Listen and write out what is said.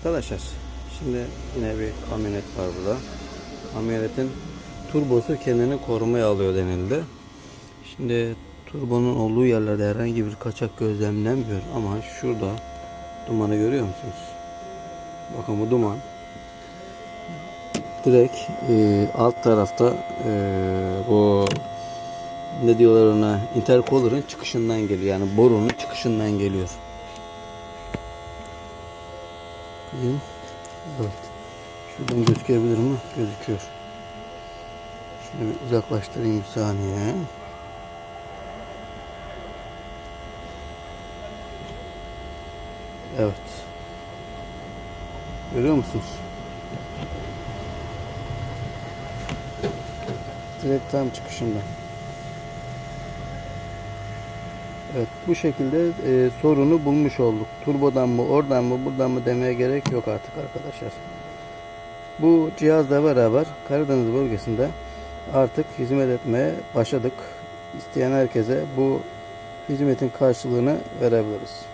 Arkadaşlar şimdi yine bir kamyonet var burada. Kamyonetin turbosu kendini korumaya alıyor denildi. Şimdi turbonun olduğu yerlerde herhangi bir kaçak gözlemlenmiyor ama şurada dumanı görüyor musunuz? Bakın bu duman direkt e, alt tarafta e, bu ne diyorlar ona intercooler'ın çıkışından geliyor yani borunun çıkışından geliyor. Bakayım. Evet. Şuradan gözükebilir mi? Gözüküyor. Şunu bir uzaklaştırayım bir saniye. Evet. Görüyor musunuz? Direkt tam çıkışından. Evet bu şekilde e, sorunu bulmuş olduk. Turbodan mı oradan mı buradan mı demeye gerek yok artık arkadaşlar. Bu cihazla beraber Karadeniz bölgesinde artık hizmet etmeye başladık. İsteyen herkese bu hizmetin karşılığını verebiliriz.